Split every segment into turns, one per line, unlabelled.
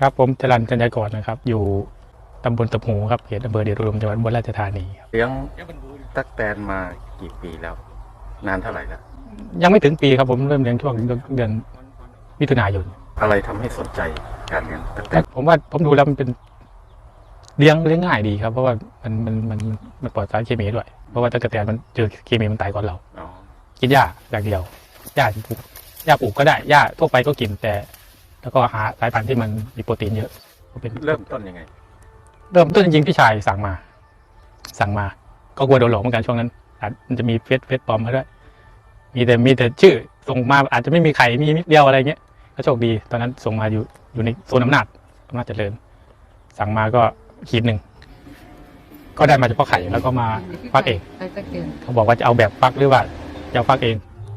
ครับผมจรันจันยากรนะครับ อยู่ตำบลตะพูครับเขตอำเภอเดชอุดมจังหวัดอุบลราชธานีครับ
เลี้ยงตักแตนมากี่ปีแล้ว นานเท่าไหร่แล้ว
ยังไม่ถึงปีครับผมเริ่มเลี้ยงช่วงเดือนมิถุนายน
อะไรทำให้สนใจการเลี้ยงตักแต
แต่
น
ผมว่าผมดูแล้วมันเป็นเลี้ยงเลี้ยงง่ายดีครับ เพราะว่ามันมันมันมันปลอดสารเคมีด้วย เพราะว่าตะกะแตนมันเจอเคมีมันตายก่อนเรา
อ๋อ
กินหญ้าอย่างเดียวหญ้าปลูกหญ้าปลูกก็ได้หญ้าทั่วไปก็กินแต่ แล้วก็หาสายพันธุ์ที่มันมีโปรตีนเยอะก็เป็น
เริ่มต้นยังไง
เริ่มต้นจริงๆพี่ชายสั่งมา สั่งมา ก็กลัวโดนหลอกเหมือนกันช่วงนั้นอาจมันจะมีเฟซเฟซปลอมมาด้วยมีแต่มีแต่ชื่อส่งมาอาจจะไม่มีไข่มีนิดเดียวอะไรเงี้ยก็โชคดีตอนนั้นส่งมาอยู่อยู่ในโซนอำนาจอำนาจเจริญ สั่งมาก็ขีดหนึ่งก็ได้มาเฉพาะไข่แล้วก็มาฟักเอง
ไปสักเดือน
เขาบอกว่าจะเอาแบบฟักหรือว่าจะเอาฟักเอง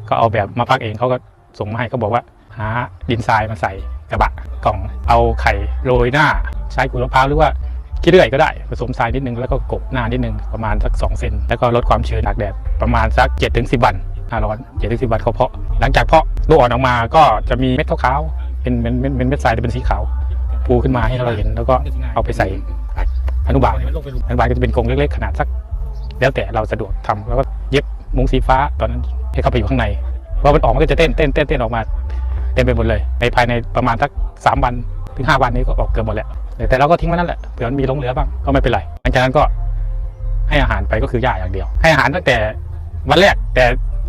ก็เอาแบบมาฟักเองเขาก็ส่งมาให้เขาบอกว่า หาดินทรายมาใส่กระบะกล่องเอาไข่โรยหน้า ใช้กุยมะพร้าวหรือว่าขี้เลื่อยก็ได้ผสมทรายนิดนึงแล้วก็กบหน้านิดนึงประมาณสัก2เซนแล้วก็ลดความชื้นตากแดดประมาณสัก7ถึง10 วันหน้าร้อน7ถึง10 วันเขาเพาะ หลังจากเพาะลูกอ่อนออกมาก็จะมีเม็ดขาวๆเป็นเป็นเป็นเม็ดทรายแต่เป็นสีขาวปูขึ้นมาให้เราเห็นแล้วก็เอาไปใส่อนุบาลอนุบาลก็จะเป็นกรงเล็กๆขนาดสัก แล้วแต่เราสะดวกทำแล้วก็เย็บมุ้งสีฟ้าตอนนั้นให้เข้าไปอยู่ข้างในพอมันออกมันก็จะเต้นเต้นเต้นเต้นออกมา เต็มไปหมดเลย ในภายในประมาณสักสามวันถึงห้าวันนี้ก็ออกเกือบหมดแล้วแต่เราก็ทิ้งไว้นั่นแหละเผื่อมันมีหลงเหลือบ้างก็ไม่เป็นไรหลังจากนั้นก็ให้อาหารไปก็คือหญ้าอย่างเดียว ให้อาหารตั้งแต่วันแรกแต่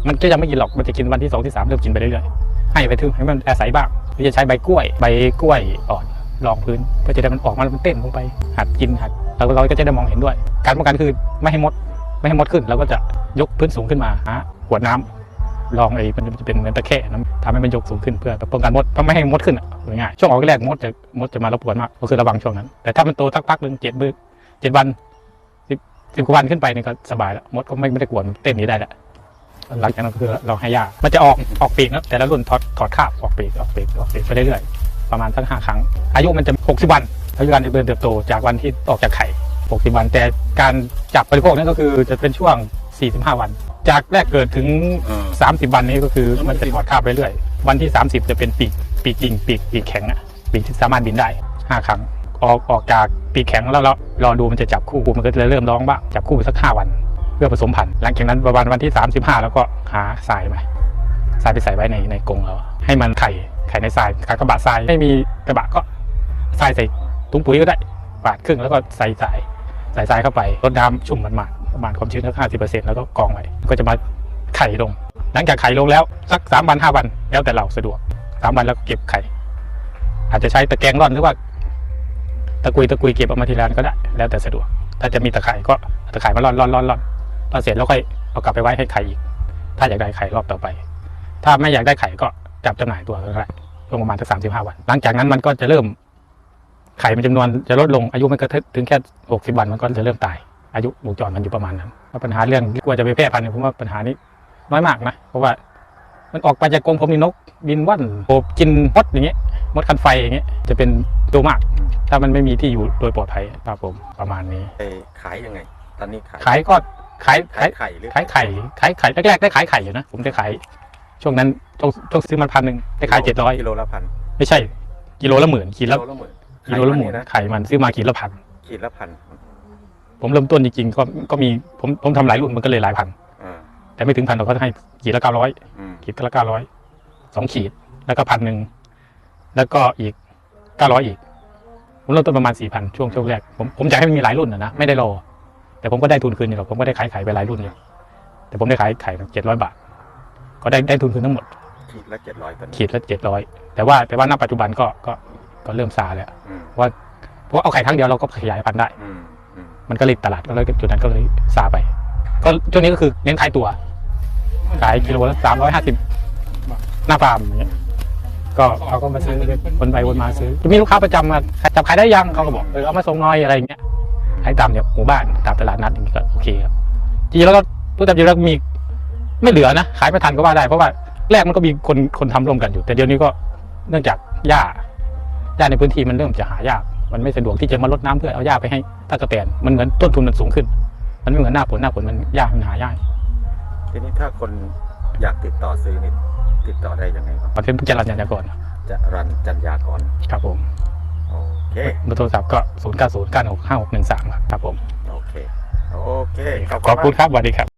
มันก็ยังไม่กินหรอกมันจะกินวันที่สองที่สามเริ่มกินไปเรื่อยๆให้ไปถึงให้มันอาศัยบ้างหรือจะใช้ใบกล้วย ใบกล้วยอ่อนรองพื้นเพื่อจะได้มันออกมามันเต้นลงไป หัดกินหัดเราเราก็จะได้มองเห็นด้วย การป้องกันคือไม่ให้มด ไม่ให้มดขึ้นเราก็จะยกพื้นสูงขึ้นมาหาขวดน้ำ รองไอ้มันจะเป็นเหมือตะแคร่น้ำทำให้มันยกสูงขึ้นเพื่อป้องกันมดเพราะไม่ให้มดขึ้นอะง่ายช่วงออกแรกมดจะมดจะมารบกวนมากก็คือระวังช่วงนั้น แต่ถ้ามันโตสักพักหนึ่งเจ็ดมือเจ็ดวันสิบสิบกว่าวันขึ้นไปนี่ก็สบายแล้วมดก็ไม่ไม่ได้กวนเต้นนี้ได้แล้วหลังจากนั้นก็คือเราให้ยามันจะออกออกปีกนะแต่ละรุ่นถอดถอดคาบออกปีกออกปีกออกปีกไปเรื่อยๆประมาณสักห้าครั้ง อายุมันจะหกสิบวันอายุการเจริญเติบโตจากวันที่ออกจากไข่60วัน แต่การจับบริโภคนั่นก็คือจะเป็นช่วง 45 วัน จากแรกเกิดถึง 30 วันนี้ก็คือมันจะถอดคาบไปเรื่อยวันที่ 30 จะเป็นปีกปีกจริงปีกปีกแข็งอะปีกที่สามารถบินได้ 5 ครั้ง ออกออกจากปีกแข็งแล้วเรารอดูมันจะจับคู่มันก็จะเริ่มร้องบ้างจับคู่สัก 5 วัน เพื่อผสมพันธุ์หลังจากนั้นประมาณวันที่ 35 แล้วก็หาทรายมาทรายไปใส่ไว้ในในกรงเราให้มันไข่ไข่ในทรายกระบะทรายไม่มีกระบะก็ทรายใส่ถุงปุ๋ยก็ได้ปาดครึ่งแล้วก็ใส่สายใส่ทรายเข้าไปรดน้ำชุ่มมันมาประมาณความชื้นสักห้าสิบเปอร์เซ็นต์แล้วก็กองไว้ก็จะมาไข่ลง หลังจากไข่ลงแล้วสักสามวันห้าวันแล้วแต่เราสะดวกสามวันแล้วก็เก็บไข่ อาจจะใช้ตะแกรงร่อนหรือว่า ตะกุยตะกุยเก็บออกมาทีละอันก็ได้ แล้วแต่สะดวก ถ้าจะมีตะไคร่ก็ตะไคร่มาร่อนร่อนร่อนร่อนร่อนเสร็จแล้วค่อยเอากลับไปไว้ให้ไข่อีก ถ้าอยากได้ไข่รอบต่อไป ถ้าไม่อยากได้ไข่ก็จับจำหน่ายตัวก็ได้ช่วงประมาณสักสามสิบห้าวัน หลังจากนั้นมันก็จะเริ่มไข่มันจำนวนจะลดลงอายุมันก็ถึงแค่หกสิบวันมันก็จะเริ่มตายอายุวงจรมันอยู่ประมาณนั้นปัญหาเรื่องกลัวจะไปแพร่พันธุ์ผมว่าปัญหานี้ น้อยมากนะ เพราะว่า มันออกไปจากกรงผมนี่นกบินว่อนโอบกินมดอย่างเงี้ยมดคันไฟอย่างเงี้ยจะเป็นตัวมาก ถ้ามันไม่มีที่อยู่โดยปลอดภัยครับผมประมาณนี้
ไปขายยังไง ตอนนี้ขาย
ขายก็ขาย
ขา
ขาย
ยไข่หรือ
ขายไข่ขายไข่แรกๆได้ขายไข่อยู่นะผมได้ขายช่วงนั้นช่วงช่วงซื้อมันพันหนึ่งได้ขายเจ็ดร้อย
กิโลละพัน
ไม่ใช่ กิโลละหมื่นขีดละ
กิโลละหมื่น
กิโลละหมื่น
ขายมันเยนะ
ไข่มันซื้อมาขีดละพัน
ขีดละพัน
ผมเริ่มต้นจริงๆก็ก็มีผมผมทำหลายรุ่นมันก็เลยหลายพัน
อ่า
แต่ไม่ถึงพันเราก็ให้ขีดละเก้าร้อย
อืม
ขีดละเก้าร้อยสองขีดแล้วก็พันหนึ่งแล้วก็อีกเก้าร้อยอีกผมเริ่มต้นประมาณสี่พันช่วงช่วงแรกผมผมอยากให้มันมีหลายรุ่นนะนะไม่ได้รอ แต่ผมก็ได้ทุนคืนอยู่หรอกผมก็ได้ขายไข่ไปหลายรุ่นอยู่แต่ผมได้ขายไข่เจ็ดร้อยบาท ก็ได้ได้ทุนคืนทั้งหมด
ขีดละเจ็ดร้อยตอนนี้
ขีดละเจ็ดร้อยแต่ว่าแต่ว่าณปัจจุบันก็ก็ก็เริ่มซาแล้ว
อืม
เพราะว่าเพราะว่าเอาไข่ครั้งเดียวเราก็ขยายพันธุ์ได้
อืมอืม
มันก็เลยตลาดก็เลยจุดนั้นก็เลยซาไป ก็ช่วงนี้ก็คือเน้นขายตัว ขายกิโลละสามร้อยห้าสิบหน้าฟาร์มอย่างเงี้ยก็เขาก็มาซื้อวนไปวนมาซื้อจะมีลูกค้าประจำมาจับขายได้ยังเขาก็บอกเออเอามาส่งน่อยอะไรอย่างเงี้ยขายตามเนี่ยหมู่บ้านตามตลาดนัดอย่างเงี้ยก็โอเคครับจริงแล้วก็พูดตามจริงแล้วมีไม่เหลือนะขายไม่ทันก็ว่าได้เพราะว่าแรกมันก็มีคนคนทำร่วมกันอยู่ แต่เดี๋ยวนี้ก็เนื่องจากหญ้าหญ้าในพื้นที่มันเริ่มจะหายากมันไม่สะดวกที่จะมาลดน้ำเพื่อเอาหญ้าไปให้ตะกะแตนมันเหมือนต้นทุนมันสูงขึ้น มันไม่เหมือนหน้าฝนหน้าฝนมันหญ้ามันหายาก
ทีนี้ถ้าคนอยากติดต่อซื้อนี่ติดต่อได้ยังไงบ้าง
ประเทศพุทธจรัญญากร
จะรันจัญญากร
ครับผม
โอ้เค
เบอร์โทรศัพท์ก็ 0 9 0 9 6 5 6 1 3 ครับผม
โอเค โอเค
ขอบคุณครับสวัสดีครับ